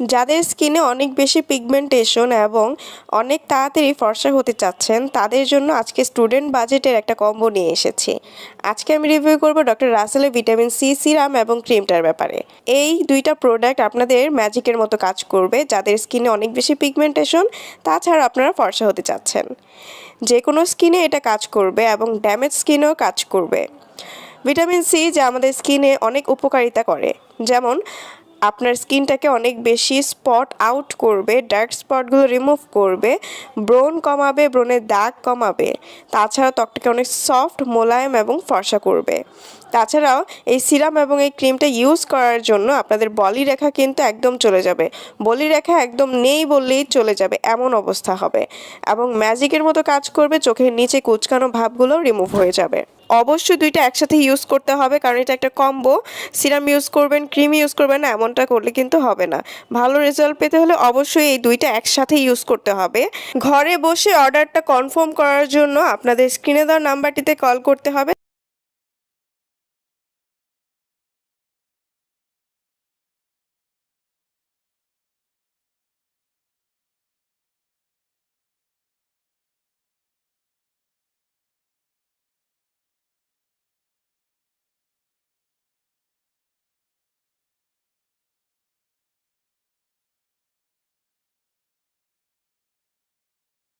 যাদের স্কিনে অনেক বেশি পিগমেন্টেশন এবং অনেক তাড়াতাড়ি ফর্সা হতে চাচ্ছেন, তাদের জন্য আজকে স্টুডেন্ট বাজেটের একটা কম্বো নিয়ে এসেছি। আজকে আমি রিভিউ করব ডক্টর রাসেলের ভিটামিন সি সিরাম এবং ক্রিমটার ব্যাপারে। এই দুইটা প্রোডাক্ট আপনাদের ম্যাজিকের মতো কাজ করবে, যাদের স্কিনে অনেক বেশি পিগমেন্টেশন তাছাড়া আপনারা ফর্সা হতে চাচ্ছেন। যে কোনো স্কিনে এটা কাজ করবে এবং ড্যামেজ স্কিনেও কাজ করবে। ভিটামিন সি যা আমাদের স্কিনে অনেক উপকারিতা করে। যেমন আপনার স্কিনটাকে অনেক বেশি স্পট আউট করবে, ডার্ক স্পটগুলো রিমুভ করবে, ব্রোন কমাবে ব্রণের দাগ কমাবে। তাছাড়া ত্বকটাকে অনেক সফট, মোলায়েম এবং ফর্সা করবে। তাছাড়াও এই সিরাম এবং এই ক্রিমটা ইউজ করার জন্য আপনাদের বলি রেখা কিন্তু একদম চলে যাবে। বলি রেখা একদম নেই বললেই চলে যাবে, এমন অবস্থা হবে। এবং ম্যাজিকের মতো কাজ করবে, চোখের নিচে কুচকানো ভাবগুলো রিমুভ হয়ে যাবে। অবশ্যই দুইটা একসাথে ইউজ করতে হবে, কারণ এটা একটা কম্বো সিরাম ইউজ করবেন ক্রিম ইউজ করবেন না, এমনটা করলে কিন্তু হবে না। ভালো রেজাল্ট পেতে হলে অবশ্যই এই দুইটা একসাথে ইউজ করতে হবে। ঘরে বসে অর্ডারটা কনফার্ম করার জন্য আপনাদের স্ক্রিনে দেওয়া নাম্বারটিতে কল করতে হবে।